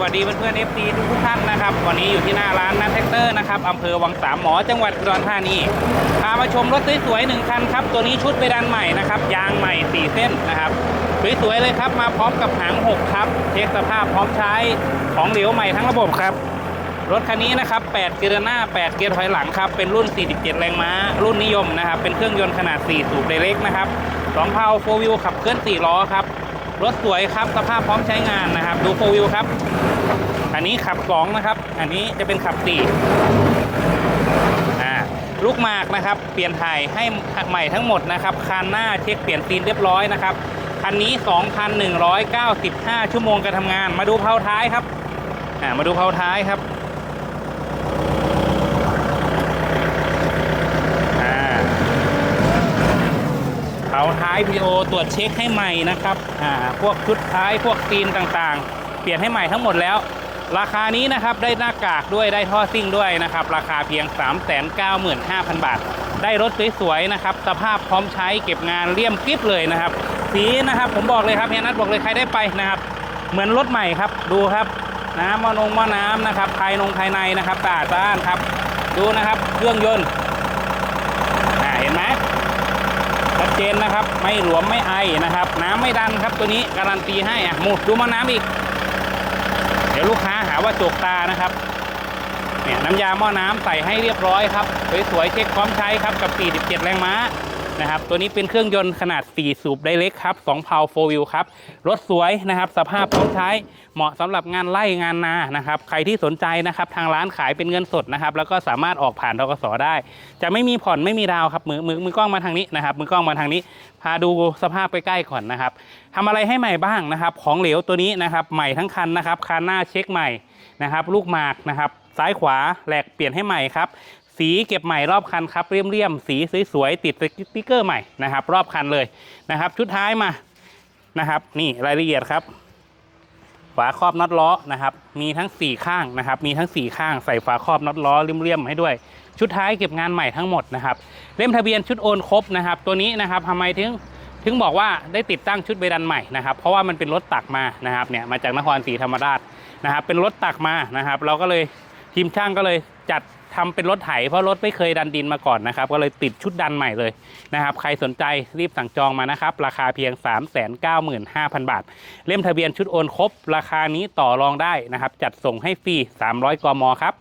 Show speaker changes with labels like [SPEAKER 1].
[SPEAKER 1] วัสดีเพื่อนๆ FC ทุกท่านนะครับ วันนี้อยู่ที่หน้าร้านนัทแท็กเตอร์นะครับอำเภอวังสามหมอจังหวัดอุดรธานีพามาชมรถสวยๆหนึ่งคันครับ ตัวนี้ชุดเปดันใหม่นะครับ ยางใหม่ 4 เส้นนะครับ สวยๆเลยครับ มาพร้อมกับหาง 6 ครับ เช็คสภาพพร้อมใช้ของเหลวใหม่ทั้งระบบครับ รถคันนี้นะครับ 8 เกียร์หน้า 8 เกียร์ถอยหลังครับ เป็นรุ่น 47 แรงม้า รุ่นนิยมนะครับ เป็นเครื่องยนต์ขนาด 4 สูบไดเรกนะครับ2เพาโฟวิวขับเคลื่อน 4 ล้อครับ รถสวยครับสภาพพร้อมใช้งานนะครับ ดูโฟวิวครับ อันนี้ขับ2นะครับ อันนี้จะเป็นขับ4อ่ลูกหมากนะครับ เปลี่ยนถ่ายให้ใหม่ทั้งหมดนะครับคันหน้าเช็คเปลี่ยนซีนเรียบร้อยนะครับคันนี้ 2,195 ชั่วโมงการทำงาน มาดูเพาท้ายครับมาดูเพาท้ายครับ เผาท้าย PO ตรวจเช็คให้ใหม่นะครับอ่าพวกชุดท้ายพวกซีนต่างๆ เปลี่ยนให้ใหม่ทั้งหมดแล้ว ราคานี้นะครับได้หน้ากากด้วยได้ท่อซิ่งด้วยนะครับ ราคาเพียง 395,000 บาท ได้รถสวยๆนะครับ สภาพพร้อมใช้เก็บงานเลี่ยมกริบเลยนะครับ สีนะครับผมบอกเลยครับเฮียนัทบอกเลยใครได้ไปนะครับ เหมือนรถใหม่ครับดูครับน้ำมอนงมอน้ำนะครับภายนงภายในนะครับสะอาดสะอ้านครับ ดูนะครับเครื่องยนต์เห็นไหม ดเจนนะครับ ไม่หลวมไม่ไอนะครับ น้ำไม่ดันครับตัวนี้การันตีให้อะหมุดดูมาน้ำอีก เดี๋ยวลูกค้าหาว่าโจกตานะครับเนี่ยน้ำยาหม้อน้ำใส่ให้เรียบร้อยครับสวยๆเช็คพร้อมใช้ครับกับ 47 แรงม้า นะครับ ตัวนี้เป็นเครื่องยนต์ขนาด 4 สูบไดเรกครับ2เพาโฟวิลครับ รถสวยนะครับ สภาพพร้อมใช้ เหมาะสำหรับงานไร่งานนา นะครับ ใครที่สนใจนะครับ ทางร้านขายเป็นเงินสดนะครับ แล้วก็สามารถออกผ่านทกสได้ จะไม่มีผ่อนไม่มีดาวครับ มือมือมือกล้องมาทางนี้นะครับ มือกล้องมาทางนี้ พาดูสภาพใกล้ๆก่อนนะครับทำอะไรให้ใหม่บ้างนะครับ ของเหลวตัวนี้นะครับ ใหม่ทั้งคันนะครับ คันหน้าเช็คใหม่นะครับ ลูกหมากนะครับซ้ายขวาแหลกเปลี่ยนให้ใหม่ครับ สีเก็บใหม่รอบคันครับเรียมๆสีสวยๆติดสติ๊กเกอร์ใหม่นะครับ รอบคันเลยนะครับ ชุดท้ายมานะครับ นี่รายละเอียดครับฝาครอบน็อตล้อนะครับ มีทั้ง 4 ข้างนะครับ มีทั้ง 4 ข้างใส่ฝาครอบน็อตล้อเลี่ยมๆให้ด้วย ชุดท้ายเก็บงานใหม่ทั้งหมดนะครับ เล่มทะเบียนชุดโอนครบนะครับ ตัวนี้นะครับทำไมถึงถึงบอกว่าได้ติดตั้งชุดเบดันใหม่นะครับ เพราะว่ามันเป็นรถตักมานะครับเนี่ยมาจากนครศรีธรรมราชนะครับ เป็นรถตักมานะครับ เราก็เลย ทีมช่างก็เลยจัดทำเป็นรถไถเพราะรถไม่เคยดันดินมาก่อนนะครับ ก็เลยติดชุดดันใหม่เลยนะครับ ใครสนใจรีบสั่งจองมานะครับ ราคาเพียง 395,000 บาท เล่มทะเบียนชุดโอนครบ ราคานี้ต่อรองได้นะครับ จัดส่งให้ฟรี 300 กมครับ